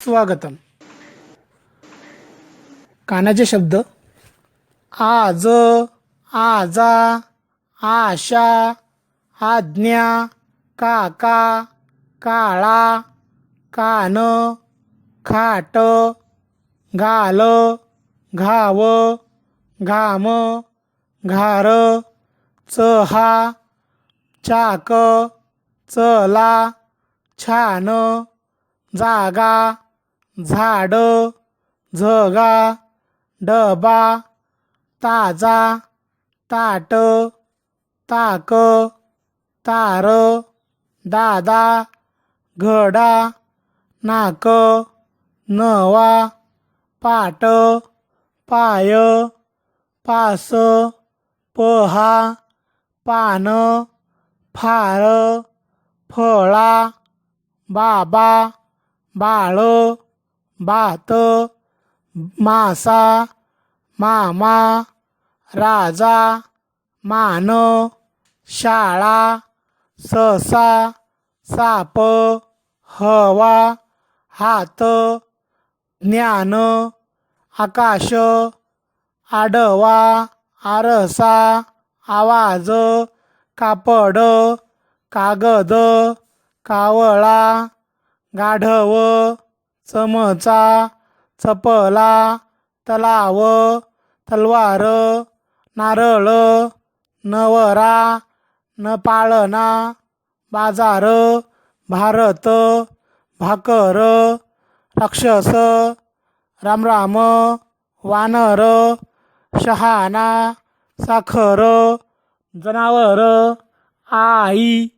स्वागतम. कानाचे शब्द आज आजा आशा आज्ञा काका काळा कान खाट घाल घाव घाम घार चहा चाक चला छान जागा झाड झगा डबा ताजा ताट ताक तार दादा घडा नाक नवा पाट पाय पास पहा पान फार फळा बाबा बाळ भात मासा मामा राजा मान शाळा ससा साप हवा हात ज्ञान आकाश आडवा आरसा आवाज कापड कागद कावळा गाढव चमचा चपला तलाव तलवार नारळ नवरा नपाळना बाजार भारत भाकर राक्षस रामराम वानर शहाणा साखर जनावर आई